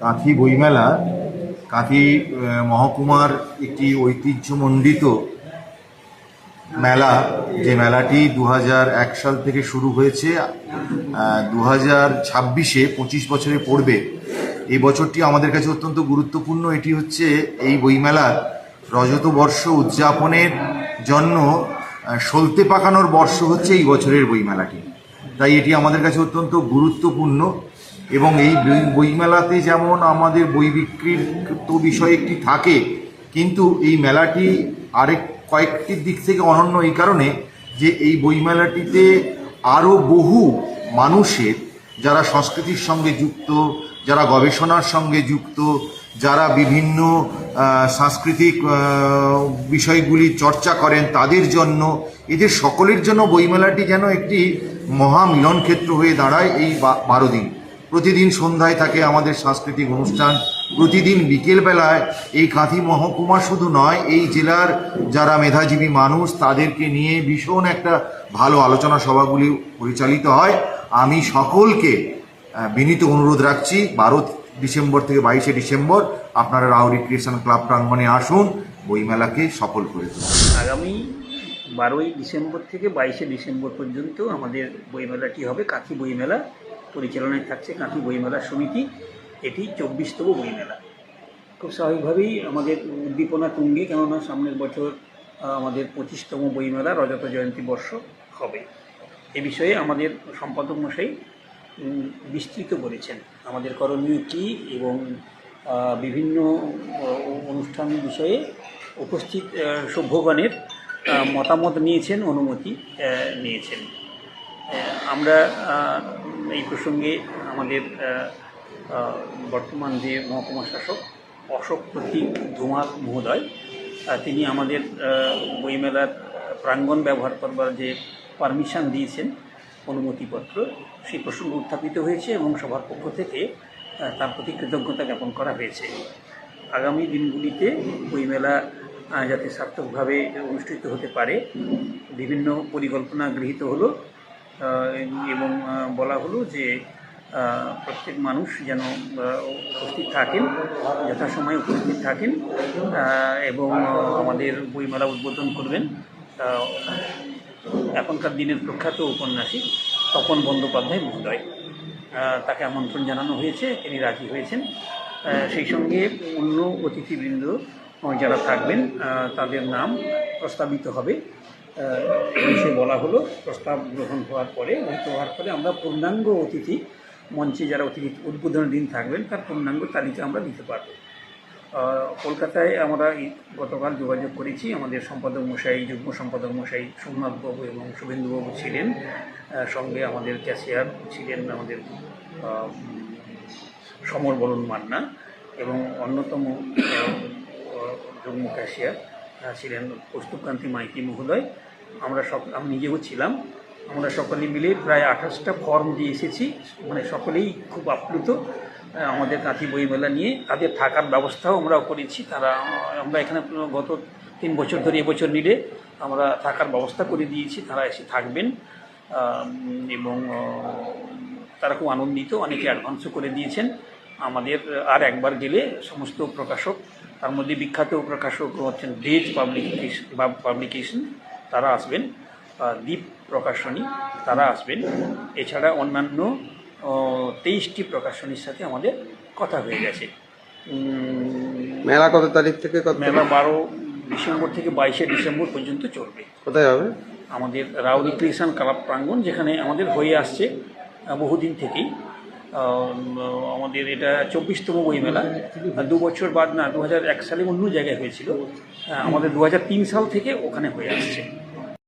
কাঁথি বইমেলা, কাঁথি মহকুমার একটি ঐতিহ্যমণ্ডিত মেলা, যে মেলাটি দু এক সাল থেকে শুরু হয়েছে দু হাজার ছাব্বিশে পঁচিশ বছরে পড়বে। এই বছরটি আমাদের কাছে অত্যন্ত গুরুত্বপূর্ণ। এটি হচ্ছে এই বইমেলার রজত বর্ষ উদযাপনের জন্য সলতে পাকানোর বর্ষ হচ্ছে এই বছরের বইমেলাটি। তাই এটি আমাদের কাছে অত্যন্ত গুরুত্বপূর্ণ। এবং এই বই- বইমেলাতে যেমন আমাদের বই বিক্রির তো বিষয় একটি থাকে, কিন্তু এই মেলাটি আরেক কয়েকটি দিক থেকে অনন্য এই কারণে যে এই বইমেলাটিতে আরও বহু মানুষের, যারা সংস্কৃতির সঙ্গে যুক্ত, যারা গবেষণার সঙ্গে যুক্ত, যারা বিভিন্ন সাংস্কৃতিক বিষয়গুলি চর্চা করেন তাদের জন্য, এদের সকলের জন্য বইমেলাটি যেন একটি মহা মিলন ক্ষেত্র হয়ে দাঁড়ায় এই বারো দিন। প্রতিদিন সন্ধ্যায় থাকে আমাদের সাংস্কৃতিক অনুষ্ঠান। প্রতিদিন বিকেলবেলায় এই কাঁথি মহকুমা শুধু নয়, এই জেলার যারা মেধাজীবী মানুষ, তাদেরকে নিয়ে ভীষণ একটা ভালো আলোচনা সভাগুলি পরিচালিত হয়। আমি সকলকে বিনীত অনুরোধ রাখছি, বারো ডিসেম্বর থেকে বাইশে ডিসেম্বর আপনারা রাও রিক্রিয়েশন ক্লাব প্রাঙ্গণে আসুন, বইমেলাকে সফল করে তুলুন। আগামী বারোই ডিসেম্বর থেকে বাইশে ডিসেম্বর পর্যন্ত আমাদের বইমেলাটি হবে কাঁথি বইমেলা। পরিচালনায় থাকছে কাঁথি বইমেলা সমিতি। এটি চব্বিশতম বইমেলা। খুব স্বাভাবিকভাবেই আমাদের উদ্দীপনা তুঙ্গে, কেননা সামনের বছর আমাদের পঁচিশতম বইমেলা, রজত জয়ন্তী বর্ষ হবে। এ বিষয়ে আমাদের সম্পাদক মশাই বিস্তৃত করেছেন। আমাদের করণীয় কী এবং বিভিন্ন অনুষ্ঠান বিষয়ে উপস্থিত সভ্যগণের মতামত নিয়েছেন, অনুমতি নিয়েছেন। আমরা এই প্রসঙ্গে আমাদের বর্তমান যে মহকুমা শাসক অশোক প্রতীক ধুমাল মহোদয় তিনি আমাদের বইমেলার প্রাঙ্গণ ব্যবহার করবার যে পারমিশন দিয়েছেন, অনুমতিপত্র, সেই প্রসঙ্গ উত্থাপিত হয়েছে এবং সবার পক্ষ থেকে তার প্রতি কৃতজ্ঞতা জ্ঞাপন করা হয়েছে। আগামী দিনগুলিতে বইমেলা যাতে সার্থকভাবে অনুষ্ঠিত হতে পারে, বিভিন্ন পরিকল্পনা গৃহীত হলো। এবং বলা হলো যে প্রত্যেক মানুষ যেন উপস্থিত থাকেন, যথাসময়ে উপস্থিত থাকেন এবং আমাদের বইমেলা উদ্বোধন করবেন। এখনকার দিনের প্রখ্যাত ঔপন্যাসিক তপন বন্দ্যোপাধ্যায় মহোদয়। তাকে আমন্ত্রণ জানানো হয়েছে, তিনি রাজি হয়েছেন। সেই সঙ্গে অন্য অতিথিবৃন্দ যারা থাকবেন তাদের নাম প্রস্তাবিত হবে। সে বলা হলো, প্রস্তাব গ্রহণ হওয়ার পরে গৃহীত হওয়ার ফলে আমরা পূর্ণাঙ্গ অতিথি মঞ্চে যারা অতিথি উদ্বোধনের দিন থাকবেন, তার পূর্ণাঙ্গ তালিকা আমরা দিতে পারব। কলকাতায় আমরা গতকাল যোগাযোগ করেছি, আমাদের সম্পাদক মশাই, যুগ্ম সম্পাদক মশাই সোমনাথবাবু এবং শুভেন্দুবাবু ছিলেন। সঙ্গে আমাদের ক্যাশিয়ার ছিলেন আমাদের সমর বরণ মান্না এবং অন্যতম যুগ্ম ক্যাশিয়ার ছিলেন কৌস্তুভকান্তি মাইতি মহোদয়। আমরা সব, আমি নিজেও ছিলাম। আমরা সকলে মিলে প্রায় আঠাশটা ফর্ম দিয়ে এসেছি। মানে সকলেই খুব আপ্লুত আমাদের কাঁথি বইমেলা নিয়ে। তাদের থাকার ব্যবস্থাও আমরাও করেছি। তারা, আমরা এখানে গত তিন বছর ধরে এবছর মিলে আমরা থাকার ব্যবস্থা করে দিয়েছি। তারা এসে থাকবেন। এবং তারা খুব আনন্দিত, অনেকে অ্যাডভান্সও করে দিয়েছেন। আমাদের আর একবার গেলে সমস্ত প্রকাশক, তার মধ্যে বিখ্যাত প্রকাশক হচ্ছেন ডেজ পাবলিকেশন পাবলিকেশন তারা আসবেন দ্বীপ প্রকাশনী তারা আসবেন। এছাড়া অন্যান্য তেইশটি প্রকাশনীর সাথে আমাদের কথা হয়ে গেছে। মেলা কত তারিখ থেকে মেলা বারো ডিসেম্বর থেকে বাইশে ডিসেম্বর পর্যন্ত চলবে। কোথায় হবে? আমাদের রাও রিক্রিয়েশন ক্লাব প্রাঙ্গণ যেখানে আমাদের হয়ে আসছে বহুদিন থেকেই। আমাদের এটা চব্বিশতম বইমেলা। মেলা দু বছর বাদ না, দু সালে অন্য জায়গায় হয়েছিল। আমাদের দু হাজার তিন সাল থেকে ওখানে হয়ে আসছে।